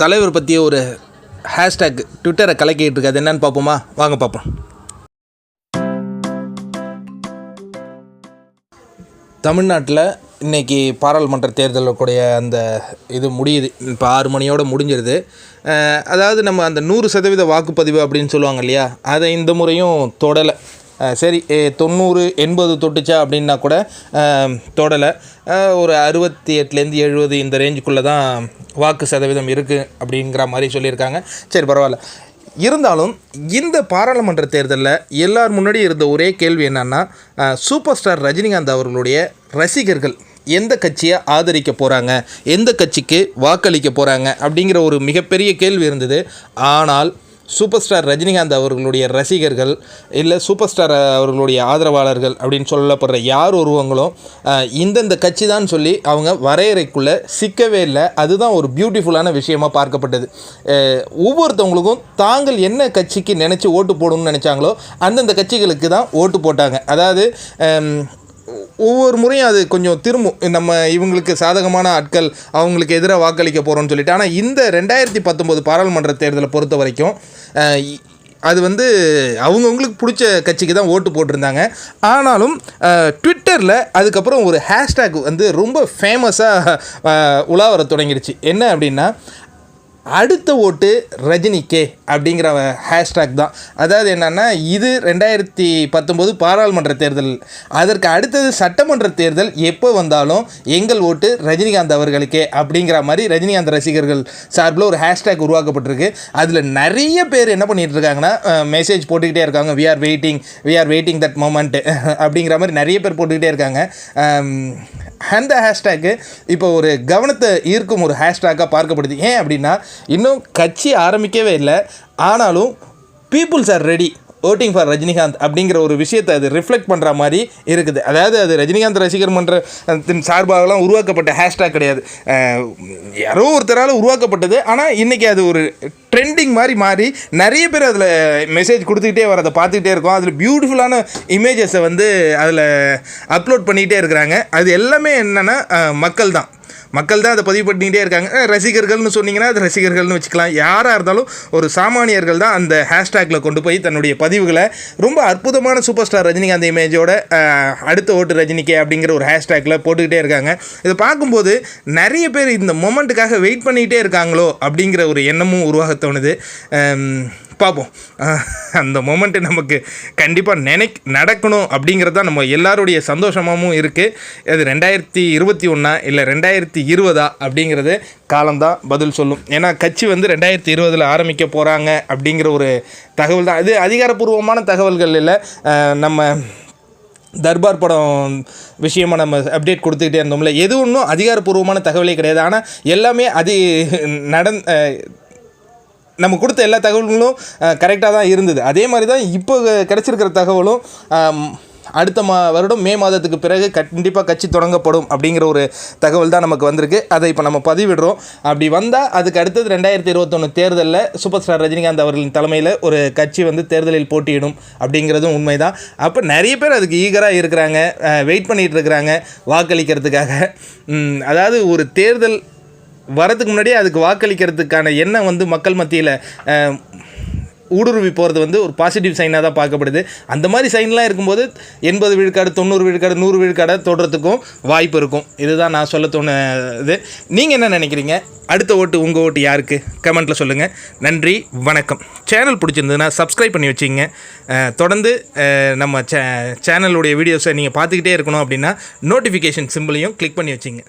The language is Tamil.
தலைவர் பற்றிய ஒரு ஹேஷ்டேக் ட்விட்டரை கலக்கிட்டு இருக்கு அது என்னன்னு பார்ப்போமா? வாங்க பார்ப்போம். தமிழ்நாட்டில் இன்றைக்கி பாராளுமன்ற தேர்தலில் கூடிய அந்த இது முடியுது. இப்போ ஆறு மணியோட முடிஞ்சிருது. அதாவது நம்ம அந்த நூறு சதவீத வாக்குப்பதிவு அப்படின்னு சொல்லுவாங்க இல்லையா? அதை இந்த முறையும் தொடலை. சரி தொண்ணூறு எண்பது தொட்டுச்சா அப்படின்னா கூட தொடலை. ஒரு அறுபத்தி எட்டுலேருந்து எழுபது இந்த ரேஞ்சுக்குள்ளே தான் வாக்கு சதவீதம் இருக்குது அப்படிங்கிற மாதிரி சொல்லியிருக்காங்க. சரி பரவாயில்ல. இருந்தாலும் இந்த பாராளுமன்ற தேர்தலில் எல்லார் முன்னாடி இருந்த ஒரே கேள்வி என்னன்னா சூப்பர் ஸ்டார் ரஜினிகாந்த் அவர்களுடைய ரசிகர்கள் எந்த கட்சியை ஆதரிக்க போகிறாங்க எந்த கட்சிக்கு வாக்களிக்க போகிறாங்க அப்படிங்கிற ஒரு மிகப்பெரிய கேள்வி இருந்தது. ஆனால் சூப்பர் ஸ்டார் ரஜினிகாந்த் அவர்களுடைய ரசிகர்கள் இல்லை சூப்பர் ஸ்டார் அவர்களுடைய ஆதரவாளர்கள் அப்படின்னு சொல்லப்படுற யார் ஒருவங்களும் இந்தந்த கட்சி தான் சொல்லி அவங்க வரையறைக்குள்ளே சிக்கவே இல்லை. அதுதான் ஒரு பியூட்டிஃபுல்லான விஷயமா பார்க்கப்பட்டது. ஒவ்வொருத்தவங்களுக்கும் தாங்கள் என்ன கட்சிக்கு நினச்சி ஓட்டு போடணும்னு நினச்சாங்களோ அந்தந்த கட்சிகளுக்கு தான் ஓட்டு போட்டாங்க. அதாவது ஒவ்வொரு முறையும் அது கொஞ்சம் திரும்பும். நம்ம இவங்களுக்கு சாதகமான ஆட்கள் அவங்களுக்கு எதிராக வாக்களிக்க போகிறோம்னு சொல்லிட்டு. ஆனால் இந்த ரெண்டாயிரத்தி பத்தொம்போது பாராளுமன்ற தேர்தலை பொறுத்த வரைக்கும் அது வந்து அவங்கவுங்களுக்கு பிடிச்ச கட்சிக்கு தான் ஓட்டு போட்டிருந்தாங்க. ஆனாலும் ட்விட்டரில் அதுக்கப்புறம் ஒரு ஹேஷ்டேக் வந்து ரொம்ப ஃபேமஸாக உலா வர தொடங்கிடுச்சு. என்ன அப்படின்னா அடுத்த ஓட்டு ரஜினிக்கே. அப்படிங்கிற ஹேஷ்டேக் தான். அதாவது என்னென்னா இது ரெண்டாயிரத்தி பத்தொம்போது பாராளுமன்ற தேர்தல். அதற்கு அடுத்தது சட்டமன்ற தேர்தல் எப்போ வந்தாலும் எங்கள் ஓட்டு ரஜினிகாந்த் அவர்களுக்கே அப்படிங்கிற மாதிரி ரஜினிகாந்த் ரசிகர்கள் சார்பில் ஒரு ஹேஷ்டேக் உருவாக்கப்பட்டிருக்கு. அதில் நிறைய பேர் என்ன பண்ணிகிட்டு இருக்காங்கன்னா மெசேஜ் போட்டுக்கிட்டே இருக்காங்க. We are waiting we are waiting that moment அப்படிங்கிற மாதிரி நிறைய பேர் போட்டுக்கிட்டே இருக்காங்க. அந்த ஹேஷ்டேக்கு இப்போ ஒரு கவனத்தை ஈர்க்கும் ஒரு ஹேஷ்டேக்காக பார்க்கப்படுது. ஏன் அப்படின்னா இன்னும் கட்சி ஆரம்பிக்கவே இல்லை. ஆனாலும் peoples are ready voting for Rajinikanth அப்படிங்கிற ஒரு விஷயத்தை அது ரிஃப்ளெக்ட் பண்ணுற மாதிரி இருக்குது. அதாவது அது ரஜினிகாந்த் ரசிகர் மன்றத்தின் சார்பாகலாம் உருவாக்கப்பட்ட ஹேஷ்டேக் கிடையாது. யாரோ ஒருத்தரால் உருவாக்கப்பட்டது. ஆனால் இன்றைக்கி அது ஒரு ட்ரெண்டிங் மாதிரி மாறி நிறைய பேர் அதில் மெசேஜ் கொடுத்துக்கிட்டே வரதை பார்த்துக்கிட்டே இருக்கோம். அதில் பியூட்டிஃபுல்லான இமேஜஸை வந்து அதில் அப்லோட் பண்ணிக்கிட்டே இருக்கிறாங்க. அது எல்லாமே என்னென்னா மக்கள் தான் மக்கள் தான் அதை பதிவு பண்ணிக்கிட்டே இருக்காங்க. ரசிகர்கள்னு சொன்னீங்கன்னா அது ரசிகர்கள்னு வச்சுக்கலாம். யாராக இருந்தாலும் ஒரு சாமானியர்கள் தான் அந்த ஹேஷ்டேக்கில் கொண்டு போய் தன்னுடைய பதிவுகளை ரொம்ப அற்புதமான சூப்பர் ஸ்டார் ரஜினிகாந்த் இமேஜோட அடுத்த ஓட்டு ரஜினிகே அப்படிங்கிற ஒரு ஹேஷ்டேக்கில் போட்டுக்கிட்டே இருக்காங்க. இதை பார்க்கும்போது நிறைய பேர் இந்த மொமெண்ட்டுக்காக வெயிட் பண்ணிக்கிட்டே இருக்காங்களோ அப்படிங்கிற ஒரு எண்ணமும் உருவாக தோணுது. பார்ப்போம் அந்த மொமெண்ட்டு நமக்கு கண்டிப்பாக நினைக் நடக்கணும் அப்படிங்கிறது தான் நம்ம எல்லாருடைய சந்தோஷமாகவும் இருக்குது அது ரெண்டாயிரத்தி இருபத்தி ஒன்றா இல்லை ரெண்டாயிரத்தி இருபதா அப்படிங்கிறது காலம்தான் பதில் சொல்லும். ஏன்னா கட்சி வந்து ரெண்டாயிரத்தி இருபதில் ஆரம்பிக்க போகிறாங்க அப்படிங்கிற ஒரு தகவல் தான் அது அதிகாரப்பூர்வமான தகவல்கள் இல்லை. நம்ம தர்பார் படம் விஷயமா நம்ம அப்டேட் கொடுத்துக்கிட்டே இருந்தோம்ல. எது ஒன்றும் அதிகாரப்பூர்வமான தகவலே கிடையாது. ஆனால் எல்லாமே அது நடந் நம்ம கொடுத்த எல்லா தகவல்களும் கரெக்டாக தான் இருந்தது. அதே மாதிரி தான் இப்போ கிடச்சிருக்கிற தகவலும் அடுத்த மா வருடம் மே மாதத்துக்கு பிறகு கண்டிப்பாக கட்சி தொடங்கப்படும் அப்படிங்கிற ஒரு தகவல் தான் நமக்கு வந்திருக்கு. அதை இப்போ நம்ம பதிவிடுறோம். அப்படி வந்தால் அதுக்கு அடுத்தது ரெண்டாயிரத்தி இருபத்தொன்று தேர்தலில் சூப்பர் ஸ்டார் ரஜினிகாந்த் அவர்களின் தலைமையில் ஒரு கட்சி வந்து தேர்தலில் போட்டியிடும் அப்படிங்கிறதும் உண்மைதான். அப்போ நிறைய பேர் அதுக்கு ஈகராக இருக்கிறாங்க. வெயிட் பண்ணிகிட்டு இருக்கிறாங்க. வாக்களிக்கிறதுக்காக. அதாவது ஒரு தேர்தல் வரதுக்கு முன்னாடியே அதுக்கு வாக்களிக்கிறதுக்கான எண்ணம் வந்து மக்கள் மத்தியில் ஊடுருவி போகிறது வந்து ஒரு பாசிட்டிவ் சைனாக தான் பார்க்கப்படுது. அந்த மாதிரி சைன்லாம் இருக்கும்போது எண்பது விழுக்காடு தொண்ணூறு விழுக்காடு நூறு விழுக்காடை தொடுறதுக்கும் வாய்ப்பு இருக்கும். இதுதான் நான் சொல்ல தோண இது நீங்கள் என்ன நினைக்கிறீங்க? அடுத்த ஓட்டு உங்கள் ஓட்டு யாருக்கு? கமெண்ட்டில் சொல்லுங்கள் நன்றி வணக்கம். சேனல் பிடிச்சிருந்ததுன்னா சப்ஸ்கிரைப் பண்ணி வச்சிங்க தொடர்ந்து நம்ம சே சேனலுடைய வீடியோஸை நீங்கள் பார்த்துக்கிட்டே இருக்கணும் அப்படின்னா நோட்டிஃபிகேஷன் சிம்பிளையும் கிளிக் பண்ணி வச்சிங்க